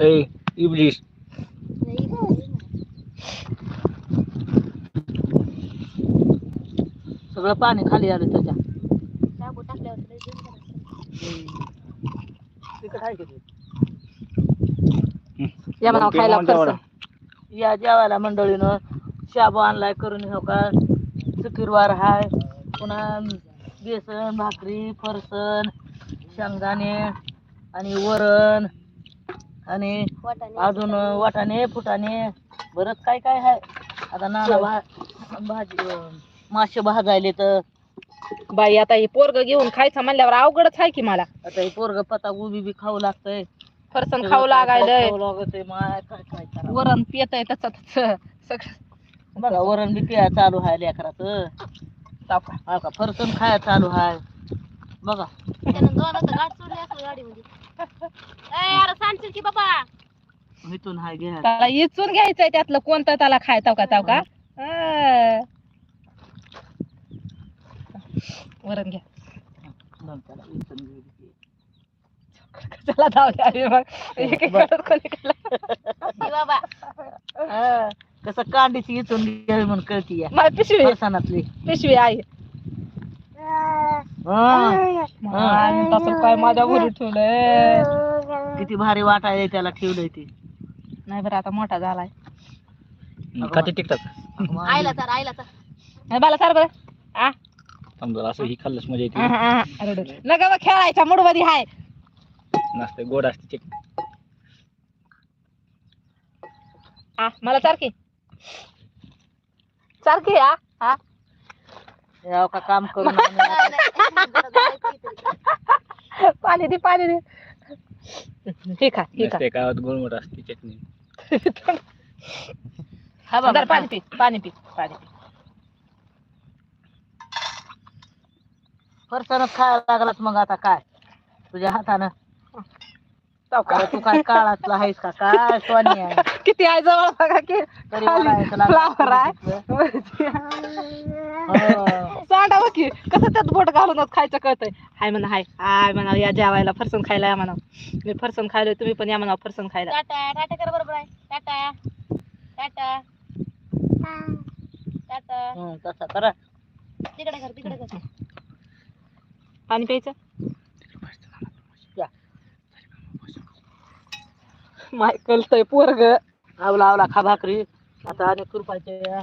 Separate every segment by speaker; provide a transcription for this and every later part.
Speaker 1: ए इबलीस
Speaker 2: सगळं पाणी खाली आलं त्याच्या?
Speaker 3: या म्हणा खायला. फरसण
Speaker 2: या जेवायला मंडळीनं शाबू आणलाय करून हो का? चुकीरवार हाय. पुन्हा बेसन भाकरी फरसन शेंगदाणे आणि वरण. आणि अजून वाटाणे. फुटाणे बरंच काय काय आहे. आता नाना भा भाजी मासे भाजायले तर
Speaker 3: बाई आता हे पोरग घेऊन खायचं म्हणल्यावर अवघडच आहे की मला.
Speaker 2: आता हे पोरग पता गोबी बी खाऊ लागतंय.
Speaker 3: फरसण खाऊ लागायलंय.
Speaker 2: खाऊ लागतंय. माय काय काय करावं.
Speaker 3: वरण पियत आहे तसं तसं. सगळं
Speaker 2: बघा वरण बी पिया चालू आहे लेकराचं.
Speaker 3: तापा.
Speaker 2: हा का फरसन खाया चालू आहे. बघा.
Speaker 4: त्यानं दोनाचं गाठ सोडली असेल गाडीमध्ये. ए अरे सांगशील की बाबा.
Speaker 2: इथून हाय घ्या
Speaker 3: त्याला इचून घ्यायचंय त्यातलं कोणतं त्याला खाय ताव का ताव का. वरण घ्या.
Speaker 2: इथून.
Speaker 3: चला जाऊ द्या अरे मग एक एक करत कोणी केलं.
Speaker 4: की बाबा.
Speaker 2: हा, कसं कांडीची इथून घ्यावी म्हणून कळती
Speaker 3: माझी पिशवी. पिशवी आहे आणि तसं काय माझ्या घरी ठेवलंय.
Speaker 2: किती भारी वाटायला त्याला ठेवलंय ते.
Speaker 3: नाही बरं आता मोठा झालाय.
Speaker 1: खाते टिकतात
Speaker 4: आईला तर आईला तर.
Speaker 3: नाही बाला सार बरं. आ?
Speaker 1: समजा असं ही खाल्लंच मजा येते.
Speaker 3: नका बा खेळायच्या मूडमध्ये हाय.
Speaker 1: नसते गोड असते चिक.
Speaker 3: आ मला सारखी. सारखी आ? हा
Speaker 2: याव का काम करून आणलं.
Speaker 3: पाणी दे पाणी दे. ठीक आहे ठीक
Speaker 1: नसते गावात गोडमोड असते चटणी.
Speaker 2: हा बाबा,
Speaker 3: पाणी पी पाणी पी पाणी पी.
Speaker 2: फरसानच खायला लागलात मग आता काय? तुझ्या हातानं? अरे तू काय काळातला आहेस का? काय सोनी आहे?
Speaker 3: किती आहे जवळ बघा की.
Speaker 2: तरी लागलं.
Speaker 3: फ्लावर आहे. वरती
Speaker 2: हो.
Speaker 3: सांडा बघ की कसं त्यात बोट घालून खायचं कळतंय? हाय म्हणा हाय हाय म्हणा या जेवायला फरसन खायला या म्हणा मी फरसन खायलोय तुम्ही पण या म्हणा फरसन खायला.
Speaker 4: टाटा टाटा कर बरोबर आहे. टाटा टाटा. टाटा.
Speaker 2: हं, तसं करा.
Speaker 4: तिकडे कर तिकडे कर.
Speaker 3: पाणी प्यायचं? माय कळतंय पोरग
Speaker 2: आवला आवला खा भाकरी. आता आणि खुरपायचे या.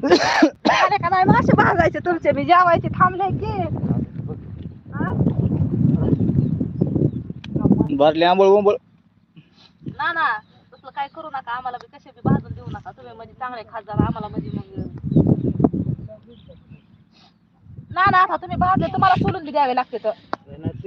Speaker 3: अरे का नाही मासे भाजायचे तुमचे? मी जेवायचे थांबले की?
Speaker 1: बारले आंबळ बोंबळ.
Speaker 3: ना ना तसलं काय करू नका. आम्हाला बी कसे बी भाजून देऊ नका. तुम्ही म्हणजे चांगले जा आम्हाला म्हणजे मग. ना ना आता तुम्ही भाजले तुम्हाला सोलून बी द्यावे लागते तर.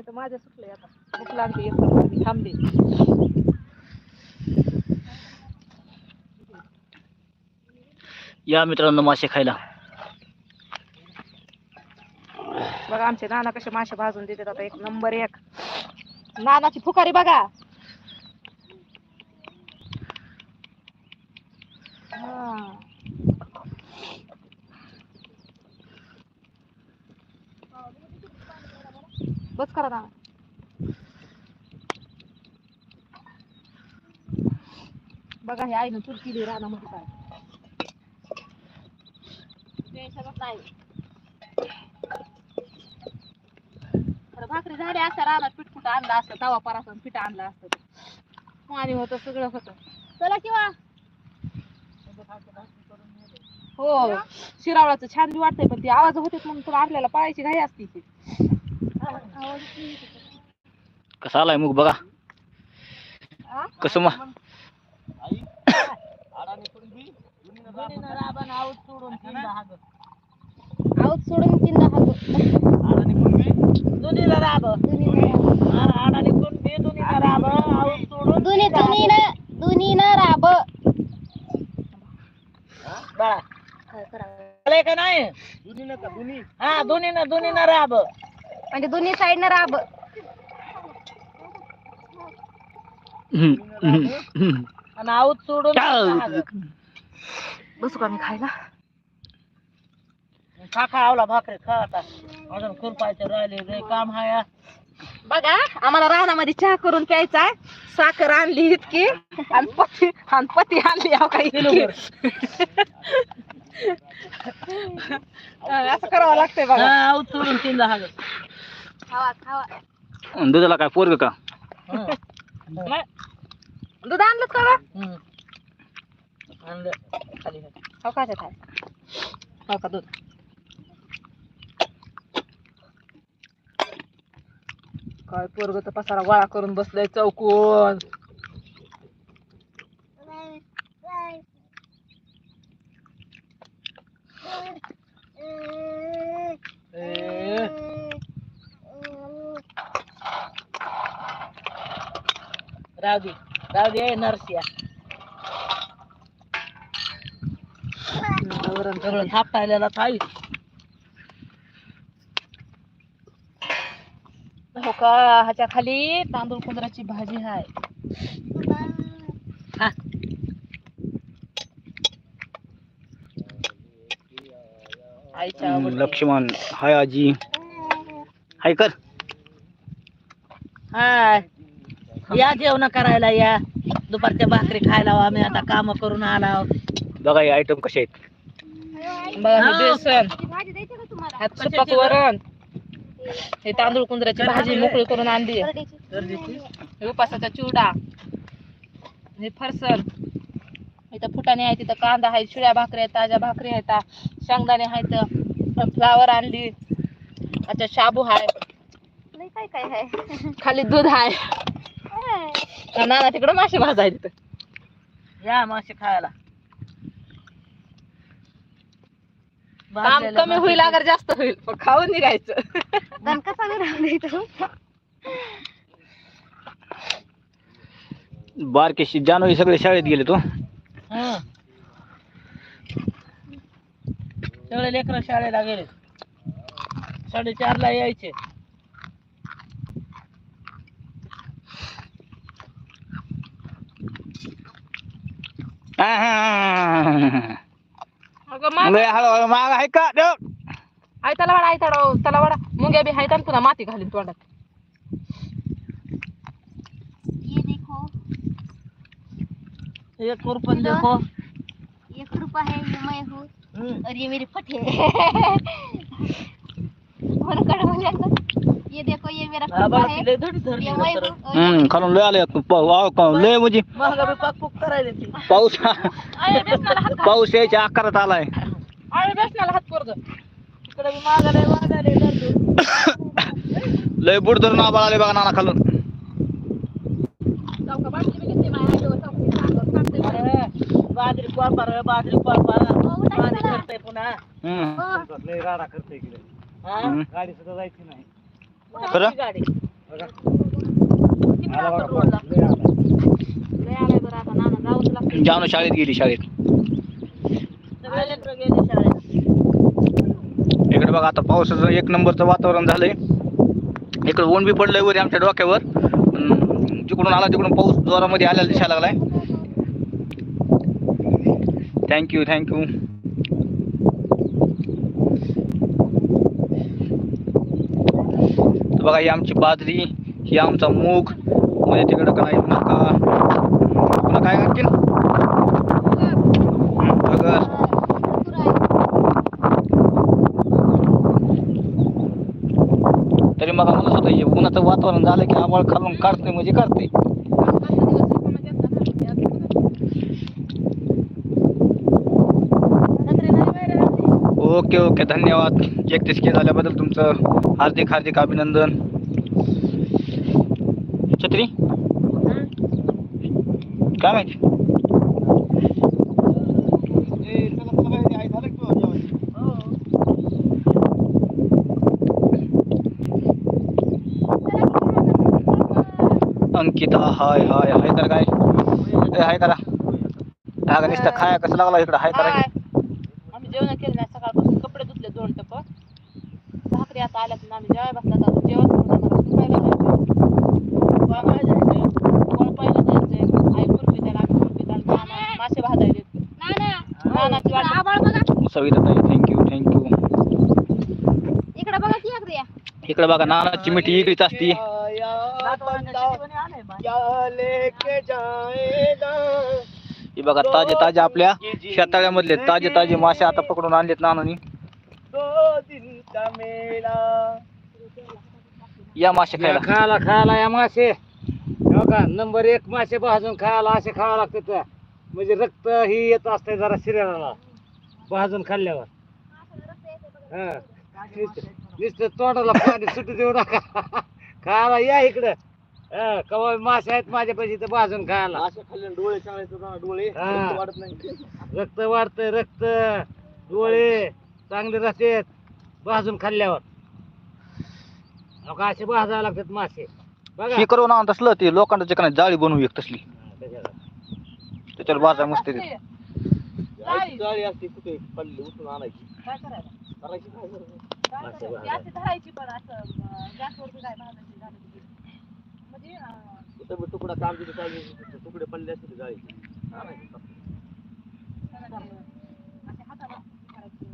Speaker 3: नाही तर माझ्या सुटलंय आता. भूक लागली मी थांबले.
Speaker 1: या मित्रांनो मासे खायला.
Speaker 3: बघा आमचे नाना कसे मासे भाजून देतात आता. एक नंबर एक. नानाची फुकारी बघा हा. बस करा नाना बघा हे आईनं ना केली रानामध्ये काय. टेन्शनच नाही. खरं भाकरी झाल्या असत्या रानात पीठ कुठं आणलं असतं तवा परासन पीठ आणलं असतं. पाणी होतं सगळं होतं.
Speaker 4: चला किंवा.
Speaker 3: हो शिरावळाचं छान बी वाटतंय पण ते आवाज होते म्हणून तुला आपल्याला पाळायची घाई असती. ती
Speaker 1: कसा आलाय मग बघा.
Speaker 3: आ?
Speaker 1: कसं मा
Speaker 2: दोन्हीनं राबानं आऊत सोडून दोन्हीला राब.
Speaker 4: दोन्ही
Speaker 2: आडाने कोण बी दोन्हीला राब. आऊत सोडून
Speaker 4: दोन्ही दुनीनं दुनीनं राब.
Speaker 2: बाळा. आलंय का नाही? हा दोन्ही ना दोन्ही ना राब.
Speaker 4: म्हणजे दोन्ही साईडनं राब.
Speaker 2: आणि आऊत सोडून.
Speaker 3: बसू का मी खायला?
Speaker 2: खा खा आवला भाकरी खा आता. अजून खुरपायचं राहिले काम हाय.
Speaker 3: बघा आम्हाला रानामध्ये चहा करून प्यायचा आहे. साखर आणली इतकी. आणि पती आणि पती आणली अहो काही. असं करावं लागतंय बघा.
Speaker 2: हा, आऊत सोडून तीनला हाग.
Speaker 4: खावा खावा
Speaker 1: दुधाला काय पोरग का.
Speaker 3: दूध आणलं का?
Speaker 2: आणलं खाली.
Speaker 3: हो का? हो दूध काय पोरग तर पसारा गोळा करून बसलाय चौकून
Speaker 2: ए, राहू दे राहू दे नरसिया सगळं थापटायला थाई
Speaker 3: हो का ह्याच्या खाली तांदूळ कुंदराची भाजी
Speaker 2: हा.
Speaker 3: आईच्या आवडते.
Speaker 1: लक्ष्मण. हाय आजी. हाय कर.
Speaker 2: हाय. या जेवण करायला या. दुपारच्या भाकरी खायला आहो आम्ही आता काम करून आलो
Speaker 1: बघा हे आयटम कसे आहेत.
Speaker 3: बघा हे. बेसन. वरण. हे तांदूळ कुंदराची भाजी मोकळी करून आणली. हे उपासाचा चिवडा. हे फरसन. इथं फुटाणे आहे तिथं कांदा आहे शिळ्या भाकरी आहेत ताज्या भाकरी आहेत शेंगदाणे आहेत फ्लावर आणली. अच्छा शाबू आहे
Speaker 4: काय काय आहे
Speaker 3: खाली दूध आहे नाना तिकडं मासे भाजा आहे तिथं
Speaker 2: या मासे खायला.
Speaker 3: काम कमी होईल अगर जास्त होईल पण खाऊन निघायचं.
Speaker 4: दण कसा बी राहू दे इथं.
Speaker 1: बारकेशी जानवी सगळे शाळेत गेले तो?
Speaker 2: हं. सगळे लेकर शाळेला गेले. साडेचार ला यायचे.
Speaker 3: अगं मा-
Speaker 1: हळूहळू माग आहे का? देव.
Speaker 3: आई त्याला वाडा आई त्याला त्याला वाडा. मुंग्या बी आणि पुन्हा माती घालीन तोंडात.
Speaker 4: ये देखो.
Speaker 2: एक कुरपन देखो
Speaker 4: एक रुपया है ये मैं हूँ
Speaker 2: हं.
Speaker 4: और ये मेरी फट. है म्हणून कडे म्हणजे असं, ये देखो ये मेरा
Speaker 2: हा
Speaker 4: है
Speaker 2: लय धडी
Speaker 4: ये. हूँ
Speaker 1: हम्म खालून लय आले लय म्हणजे
Speaker 2: करायला ती.
Speaker 1: पाऊस
Speaker 3: आई बेसनाला हात
Speaker 1: पाऊस यायच्या आकारात आलाय.
Speaker 3: बेसनाला हात
Speaker 2: इकडे धरली.
Speaker 1: लय बुड धरून आबाळ आले बघा नाना खालून.
Speaker 2: बाजरी कोळपार बाजरी कोळपार पाणी करतंय पुन्हा.
Speaker 1: हम्म.
Speaker 4: हो.
Speaker 2: हा?
Speaker 1: हम्म.
Speaker 2: कुठं
Speaker 1: खरं?
Speaker 2: आली गाडी
Speaker 3: लय आलाय बरं आता. नाना जाऊच लागतं
Speaker 1: जानू शाळेत गेली शाळेत.
Speaker 2: सगळे लेकरं गेले शाळेत.
Speaker 1: इकडे बघा आता पावसाचं एक नंबरचं वातावरण झालंय. इकडे ऊन बी पडलंय वरी आमच्या डोक्यावर. जिकडून आला तिकडून पाऊस जोरामध्ये आलेला दिसायला लागलाय. थँक्यू थँक्यू बघा ही आमची बाजरी ही आमचा मूग. म्हणजे तिकडं काय मका. पुन्हा काय आणखीन बगर तरी मग म्हणत होतं हे उन्हाचं वातावरण झालं की आम्हाला खालून काढते म्हणजे काढते ओके ओके. धन्यवाद. एक के झाल्याबद्दल तुमचं हार्दिक हार्दिक अभिनंदन. छत्री? काय माहिती? अंकिता हाय हाय हाय तर काय? हाय करा हा गणेश खाया कसं लागला इकडं? हाय करा
Speaker 3: जेवण केलं नाही सकाळपासून कपडे धुतले दोन टप भाकरी आता आल्यात ना आम्ही जेवाय बसला आता जेवण करून आम्हाला झोपायला जायचं. वामायला जायचं? जायचंय आई खुरपी त्याला आम्ही खुरपी त्याला. नाना मासे भाजायले नानाची वाट
Speaker 1: सविता थँक्यू थँक्यू
Speaker 4: इकडे बघा की इकडे
Speaker 1: इकडे बघा नानाची मिठी इकडेच असती. ही बघा ताजे ताजे आपल्या शेताळ्यामधले ताजे ताजे मासे आता पकडून आणलेत नानानी. या मासे खायला.
Speaker 5: खायला खायला या मासे. हो नंबर एक मासे भाजून खायला असे खावं लागते त्या. म्हणजे रक्त ही येत असते जरा शरीराला भाजून खाल्ल्यावर. हा. नुसतं तोंडाला पाणी सुटू देऊ नका. खायला या इकडं. हा कवा मासे आहेत माझ्या पैसे तर भाजून खायला
Speaker 1: डोळे डोळे
Speaker 5: हा. रक्त वाढतंय रक्त डोळे चांगले राहतात भाजून खाल्ल्यावर हो का असे भाजायला लागतात मासे बघा
Speaker 1: हे करू ना तसलं ते लोखंडाच्या ठिकाणी जाळी बनवू एक तसली
Speaker 5: हा, त्याच्यावर.
Speaker 1: त्याच्यावर बाजार मस्त येते
Speaker 3: जाळी.
Speaker 5: असते कुठे पडली उचलून आणायची
Speaker 3: काय करायला
Speaker 5: करायची काय नाही. मासे? भाजायला.
Speaker 3: अशी धरायची पण असं अं, गॅसवरती काय भाजायची झालं की. अं,
Speaker 5: कुठं तुकडा काम तिथे चालू तुकडे पडले असते जाळी आणायची
Speaker 3: अशा हाताला करायची.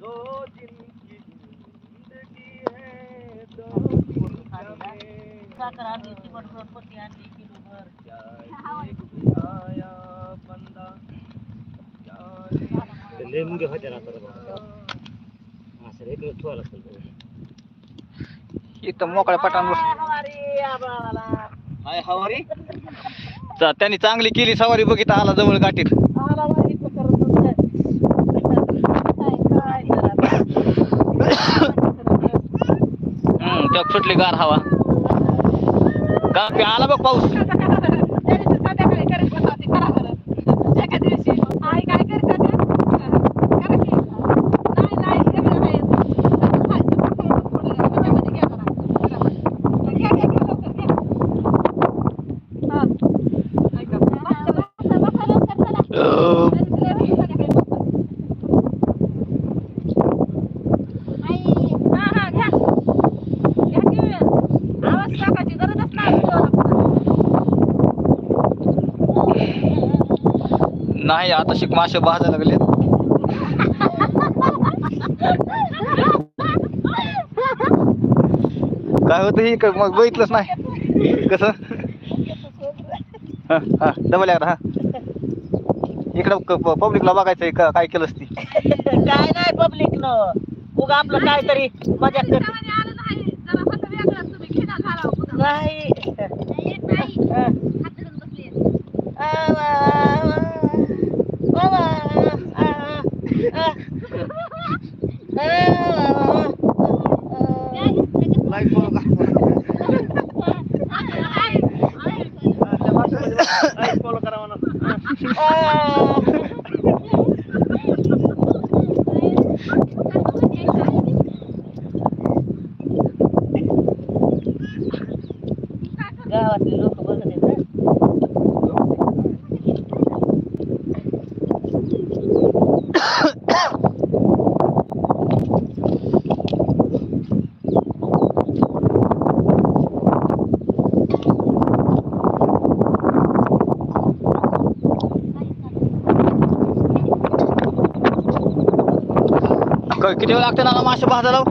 Speaker 5: दो दिन की जिंदगी है दो
Speaker 2: साखर आणली चिमटभर पत्ती आणली किलोभर
Speaker 5: लय मुंगे होत्या ना आता असं इकडे ठेवा लागतं
Speaker 1: इथं मोकळ्या पटांवर त्यांनी चांगली केली सवारी बघितलं आला जवळ गाठीत. हम्म त्या सुटली गार हवा. का आला बघ पाऊस
Speaker 3: त्या दिवशी संध्याकाळी करत बसला होती, करा बरं. एका दिवशी आई काय करत होती? करा की. नाही, नाही, एवढं नाही येत. खायचं, फक्त थोडं डब्यामध्ये घ्या जरा. घ्या. घ्या, घ्या, घ्या, लवकर घ्या. हा. ऐका. बसा, बसा, बसा, लवकर चला.
Speaker 1: अं,
Speaker 3: संध्याकाळी बसा. आई, हा, हा, घ्या. घ्या की. आवाज टाकायची गरजच नाही
Speaker 1: नाही आता शिक मासे भाजायला लागले काय होतं ही? मग बघितलंच नाही. कसं? हा हा डबल एकदा हा. इकडं पब्लिकला बघायचं का काय केलंस ती
Speaker 2: काय नाही पब्लिक न उगा आपलं काहीतरी मजा कर
Speaker 4: नाही. जरा फक्त वेगळं तुम्ही खिना झाला होता.
Speaker 2: नाही
Speaker 4: येत नाही
Speaker 2: हा.
Speaker 4: हात धरून बसले
Speaker 2: आवा, आवा, आवा, आ, आवा.
Speaker 5: फॉलो करा म्हणा
Speaker 2: आ. गावातले लोक बघत आहेत ना
Speaker 1: क- किती वेळ लागते ना मासे भाजायला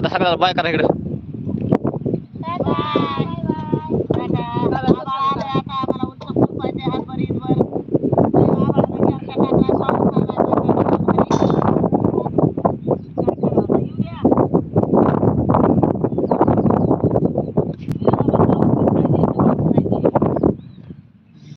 Speaker 1: ಕರೆಕ್ಟ್ ಸಕಲ
Speaker 4: ಬಾಯ್ ಕರೆಕ್ಟ್